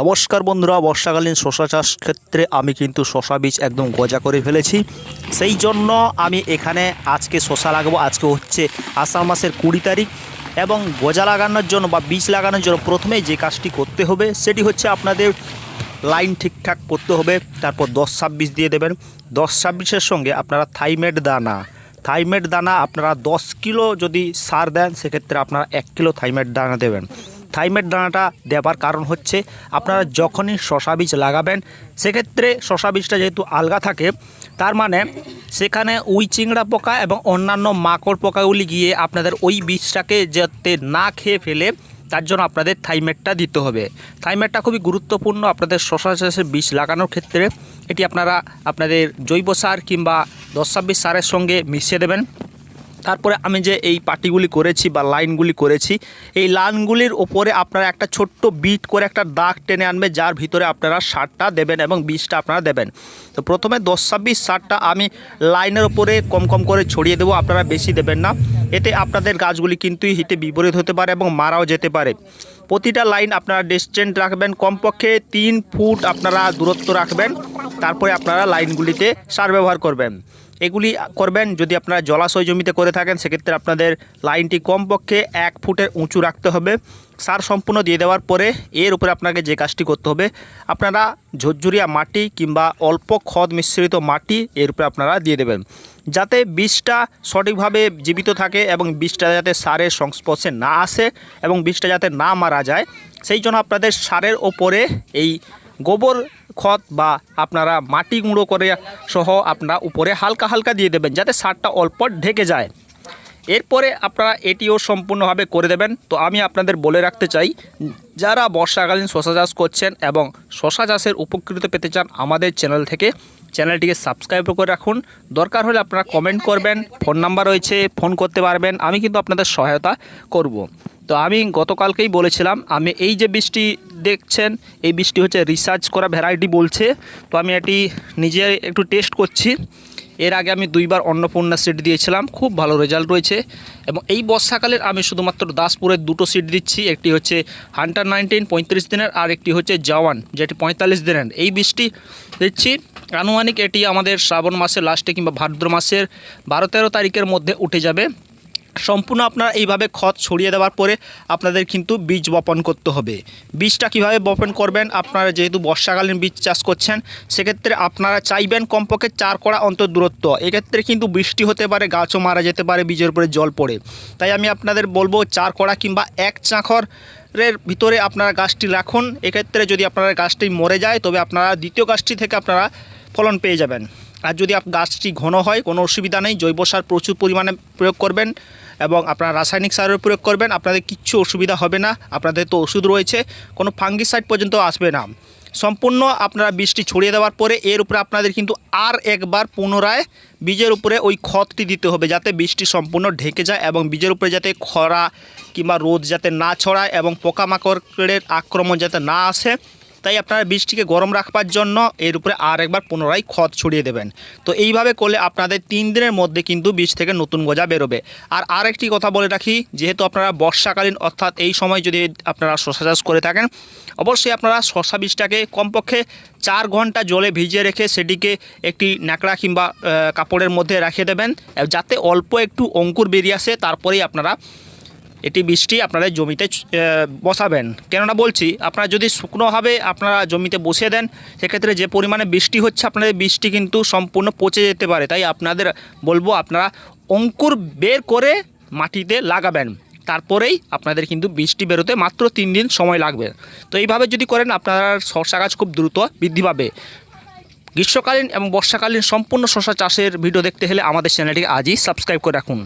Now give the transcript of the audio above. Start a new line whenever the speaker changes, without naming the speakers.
নমস্কার বন্ধুরা, বর্ষাকালীন শশা চাষ ক্ষেত্রে আমি কিন্তু শশা বীজ একদম গজা করে ফেলেছি। সেই জন্য আমি এখানে আজকে শশা লাগাবো। আজকে হচ্ছে আষাঢ় মাসের কুড়ি তারিখ এবং গজা লাগানোর জন্য বা বীজ লাগানোর জন্য প্রথমেই যে কাজটি করতে হবে, সেটি হচ্ছে আপনাদের লাইন ঠিকঠাক করতে হবে। তারপর দশ ছাব্বিশ দিয়ে দেবেন। দশ ছাব্বিশের সঙ্গে আপনারা থাইমেট দানা থাইমেট দানা আপনারা দশ কিলো যদি সার দেন, সেক্ষেত্রে আপনারা এক কিলো থাইমেট দানা দেবেন। থাইমেট দানাটা দেওয়ার কারণ হচ্ছে আপনারা যখনই শশা বীজ লাগাবেন, সেক্ষেত্রে শশা বীজটা যেহেতু আলগা থাকে, তার মানে সেখানে উই চিংড়া পোকা এবং অন্যান্য মাকড় পোকাগুলি গিয়ে আপনাদের ওই বীজটাকে যাতে না খেয়ে ফেলে, তার জন্য আপনাদের থাইমেটটা দিতে হবে। থাইমেটটা খুবই গুরুত্বপূর্ণ আপনাদের শশা চাষের বীজ লাগানোর ক্ষেত্রে। এটি আপনারা আপনাদের জৈব সার কিংবা দশ ছাব্বিশ সারের সঙ্গে মিশিয়ে দেবেন। তারপরে আমি যে এই পাটিগুলি করেছি বা লাইনগুলি করেছি, এই লাইনগুলির ওপরে আপনারা একটা ছোট্ট বিট করে একটা দাগ টেনে আনবে, যার ভিতরে আপনারা সারটা দেবেন এবং বীজটা আপনারা দেবেন। তো প্রথমে দশ ছাব্বিশ সারটা আমি লাইনের ওপরে কম কম করে ছড়িয়ে দেবো, আপনারা বেশি দেবেন না। এতে আপনাদের গাছগুলি কিন্তু হিটে বিপরীত হতে পারে এবং মারাও যেতে পারে। প্রতিটা লাইন আপনারা ডিস্টেন্ট রাখবেন, কমপক্ষে তিন ফুট আপনারা দূরত্ব রাখবেন, তারপরে আপনারা লাইনগুলিতে সার ব্যবহার করবেন। এগুলি করবেন যদি আপনারা জলাশয় জমিতে করে থাকেন, সেক্ষেত্রে আপনাদের লাইনটি কমপক্ষে এক ফুটের উঁচু রাখতে হবে। সার সম্পূর্ণ দিয়ে দেওয়ার পরে এর উপরে আপনাকে যে কাজটি করতে হবে, আপনারা ঝরঝরিয়া মাটি কিংবা অল্প খদ মিশ্রিত মাটি এর উপরে আপনারা দিয়ে দেবেন। যাতে বীজটা সঠিকভাবে জীবিত থাকে এবং বীজটা যাতে সারের সংস্পর্শে না আসে এবং বীজটা যাতে না মারা যায়, সেই জন্য আপনাদের সারের ওপরে এই গোবর খত বা আপনারা মাটি গুঁড়ো করে সহ আপনারা উপরে হালকা হালকা দিয়ে দেবেন যাতে সারটা অল্প ঢেকে যায়। এরপরে আপনারা এটিও সম্পূর্ণভাবে করে দেবেন। তো আমি আপনাদের বলে রাখতে চাই, যারা বর্ষাকালীন শশা চাষ করছেন এবং শশা চাষের উপকৃত পেতে চান আমাদের চ্যানেল থেকে, চ্যানেলটিকে সাবস্ক্রাইব করে রাখুন। দরকার হলে আপনারা কমেন্ট করবেন, ফোন নাম্বার রয়েছে, ফোন করতে পারবেন, আমি কিন্তু আপনাদের সহায়তা করব। তো আমি গতকালকেই বলেছিলাম, আমি এই যে বৃষ্টি দেখছেন, এই বৃষ্টি হচ্ছে রিসার্চ করা ভ্যারাইটি বলছে। তো আমি এটি নিজে একটু টেস্ট করছি। এর আগে আমি দুইবার অন্নপূর্ণা সিট দিয়েছিলাম, খুব ভালো রেজাল্ট রয়েছে। এবং এই বর্ষাকালের আমি শুধুমাত্র দাসপুরের দুটো সিট দিচ্ছি, একটি হচ্ছে হান্টার নাইনটিন, পঁয়ত্রিশ দিনের, আর একটি হচ্ছে জওয়ান, যেটি পঁয়তাল্লিশ দিনের। এই বৃষ্টি দিচ্ছি, আনুমানিক এটি আমাদের শ্রাবণ মাসের লাস্টে কিংবা ভাদ্র মাসের বারো তেরো তারিখের মধ্যে উঠে যাবে। সম্পূর্ণ আপনারা এইভাবে খত ছড়িয়ে দেওয়ার পরে আপনাদের কিন্তু বীজ বপন করতে হবে। বীজটা কীভাবে বপন করবেন? আপনারা যেহেতু বর্ষাকালীন বীজ চাষ করছেন, সেক্ষেত্রে আপনারা চাইবেন কমপক্ষে চার কড়া অন্তর দূরত্ব। এক্ষেত্রে কিন্তু বৃষ্টি হতে পারে, গাছও মারা যেতে পারে, বীজের উপরে জল পড়ে। তাই আমি আপনাদের বলব চার কড়া কিংবা এক চাঁখর এর ভিতরে আপনারা গাছটি রাখুন। এক্ষেত্রে যদি আপনারা গাছটি মরে যায়, তবে আপনারা দ্বিতীয় গাছটি থেকে আপনারা ফলন পেয়ে যাবেন। আর যদি গাছটি ঘন হয়, কোনো অসুবিধা নেই, জৈব সার প্রচুর পরিমাণে প্রয়োগ করবেন এবং আপনারা রাসায়নিক সারের প্রয়োগ করবেন, আপনাদের কিচ্ছু অসুবিধা হবে না, আপনাদের তো ওষুধ রয়েছে, কোনো ফাঙ্গিসাইড পর্যন্ত আসবে না। সম্পূর্ণ আপনারা বীজটি ছড়িয়ে দেওয়ার পরে এর উপরে আপনাদের কিন্তু আর একবার পুনরায় বীজের উপরে ওই খতটি দিতে হবে, যাতে বীজটি সম্পূর্ণ ঢেকে যায় এবং বীজের উপরে যাতে খরা কিংবা রোদ যাতে না ছড়ায় এবং পোকামাকড়ের আক্রমণ যাতে না আসে। তাই আপনারা বীজটিকে গরম রাখবার জন্য এর উপরে আর একবার পুনরায় খত ছড়িয়ে দেবেন। তো এইভাবে করলে আপনাদের তিন দিনের মধ্যে কিন্তু বীজ থেকে নতুন গজা বেরোবে। আর আরেকটি কথা বলে রাখি, যেহেতু আপনারা বর্ষাকালীন অর্থাৎ এই সময় যদি আপনারা শশা চাষ করে থাকেন, অবশ্যই আপনারা শশা বীজটাকে কমপক্ষে চার ঘণ্টা জলে ভিজিয়ে রেখে সেটিকে একটি ন্যাকড়া কিংবা কাপড়ের মধ্যে রেখে দেবেন, যাতে অল্প একটু অঙ্কুর বেরিয়ে আসে, তারপরেই আপনারা এটি বীজটি আপনারা জমিতে বসাবেন। কেননা বলছি, আপনারা যদি শুকনোভাবে আপনারা জমিতে বসিয়ে দেন, সেক্ষেত্রে যে পরিমাণে বৃষ্টি হচ্ছে, আপনাদের বৃষ্টি কিন্তু সম্পূর্ণ পচে যেতে পারে। তাই আপনাদের বলব, আপনারা অঙ্কুর বের করে মাটিতে লাগাবেন। তারপরেই আপনাদের কিন্তু বৃষ্টি বেরোতে মাত্র তিন দিন সময় লাগবে। তো এইভাবে যদি করেন, আপনার শসা গাছ খুব দ্রুত বৃদ্ধি পাবে। গ্রীষ্মকালীন এবং বর্ষাকালীন সম্পূর্ণ শশা চাষের ভিডিও দেখতে হলে আমাদের চ্যানেলটিকে আজই সাবস্ক্রাইব করে রাখুন।